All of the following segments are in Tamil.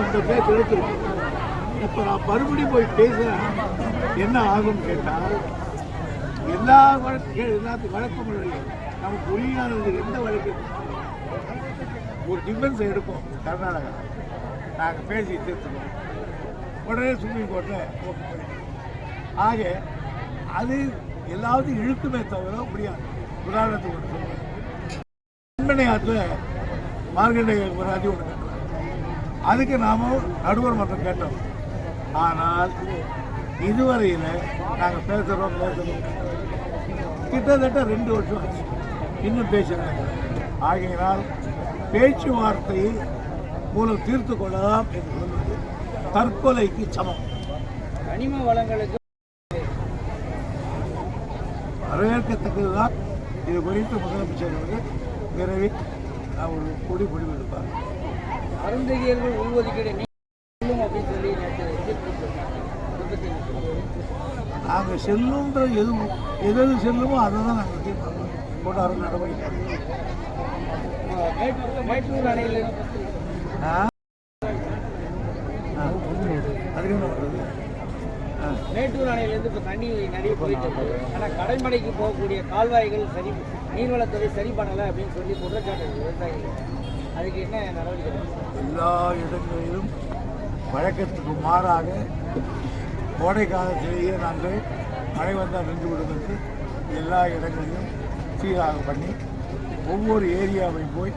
நீதிமன்ற பேச்சு இப்போ நான் மறுபடியும் போய் பேசுகிறேன் என்ன ஆகும்னு கேட்டால் எல்லா வழக்கு எல்லாத்து வழக்கும் இல்லை நமக்கு உரியானது எந்த வழக்கு? ஒரு டிஃபென்ஸ் எடுப்போம் கர்நாடகா. நாங்கள் பேசி தீர்த்துக்கோம் உடனே சுப்ரீம் கோர்ட்டில் ஆக அது எல்லாவது இழுக்குமே தவிர முடியாது. உதாரணத்துக்கு ஒன்று சொல்லுவேன் தென்பெண்ணை ஆற்றுல மார்கண்டேய ராஜி ஒன்று அதுக்கு நாம நடுவர் மன்றம் கேட்டோம். ஆனால் இதுவரையில் நாங்கள் பேசுகிறோம் பேசுகிறோம் கிட்டத்தட்ட ரெண்டு வருஷம் ஆச்சு. இன்னும் பேசுகிறாங்க ஆகையினால் பேச்சுவார்த்தை மூலம் தீர்த்து கொள்ளலாம் என்று தற்கொலைக்கு சமம். கனிம வளங்களுக்கு வரவேற்கத்தக்கதுதான். இது குறித்து முதலமைச்சர் அவர்கள் விரைவில் அவர் கூடி முடிவெடுப்பார் அருந்ததியர்கள் உள்ஒதுக்கீடு நீக்கும் அப்படின்னு சொல்லி நாங்கள் செல்லுன்ற எது எது எது செல்லுமோ அதை தான் நாங்கள் தீர்மானம் கொண்டாட நடவடிக்கை. அதுக்கு என்ன பண்ணுறது ஆ. மேட்டூர் அணையிலேருந்து இப்போ தண்ணி நிறைய போயிட்டு ஆனால் கடைமடைக்கு போகக்கூடிய கால்வாய்கள் சரி நீர்வளத்துறை சரி பண்ணலை அப்படின்னு சொல்லி குற்றச்சாட்டு விவசாயிகள். எல்லா இடங்களிலும் வழக்கத்துக்கு மாறாக கோடை காலத்திலேயே நாங்கள் மழை வந்தால் நின்று என்று எல்லா இடங்களிலும் சீராக பண்ணி ஒவ்வொரு ஏரியாவையும் போய்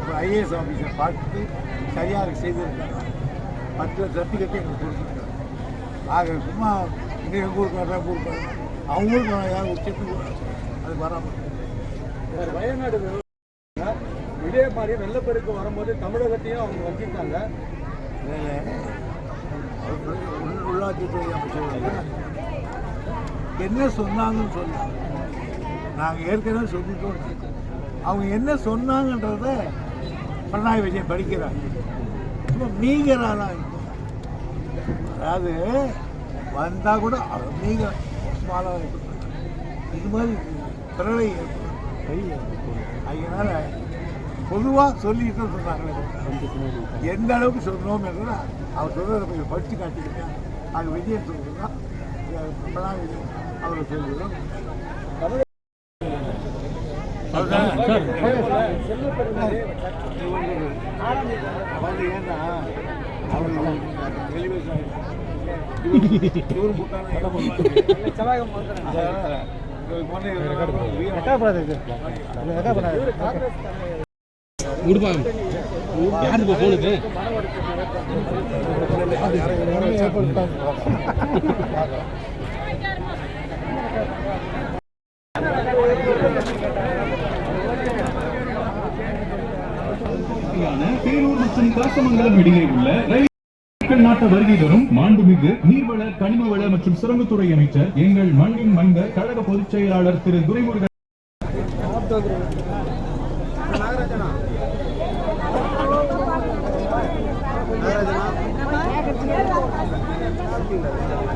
ஒரு ஐஏஎஸ் ஆஃபீஸரை பார்த்து சரியாக செய்திருக்காங்க பத்து சர்டிஃபிகேட்டை எங்களுக்கு கொடுத்துருக்காங்க ஆக சும்மா இங்கே எங்கள் ஊருக்கு வர்றேன் ஊருக்கு வர்றேன் அவங்க ஊருக்கு வர்றேன், யாரும் கூட அது வராமல். வயநாடு இதே மாதிரி வெள்ளப்பெருக்கு வரும்போது தமிழகத்தையும் அவங்க வச்சிருக்காங்க உள்ளாட்சித்துறை அமைச்சர் என்ன சொன்னாங்கன்னு சொன்னாங்க நாங்கள் ஏற்கனவே சொல்லிட்டோம். அவங்க என்ன சொன்னாங்கன்றத பினராயி விஜயன் படிக்கிறாங்க சும்மா மீகராலாம் இருக்கும் அதாவது வந்தால் கூட அது மீக ஸ்மாலாக இருக்கும். இது மாதிரி பிறவை ஏற்படும் ஐயனால பொதுவாக சொல்லிட்டு சொன்னாங்களே எந்த அளவுக்கு சொன்னோம் என்று அவர் சொல்றதை கொஞ்சம் படித்து காட்டியிருக்கேன் அது விஜயன் சொல்லுறதா பினராயி விஜயன் அவரை சொல்லுறோம் அவர் ஏன்னா அவர் டெலிவிஷன் இவர் போட்டாலும் என்ன இப்போ செவ்வாய்க்கிழமை பேரூர் மற்றும் காசமங்கலம் இடையே உள்ள ரயில் வருகை தரும் மாண்புமிகு நீர்வள கனிமவள மற்றும் சுரங்கத்துறை அமைச்சர் எங்கள் மண்ணின் மண்க கழக பொதுச் செயலாளர் திரு துரைமுருகன் 定的人的。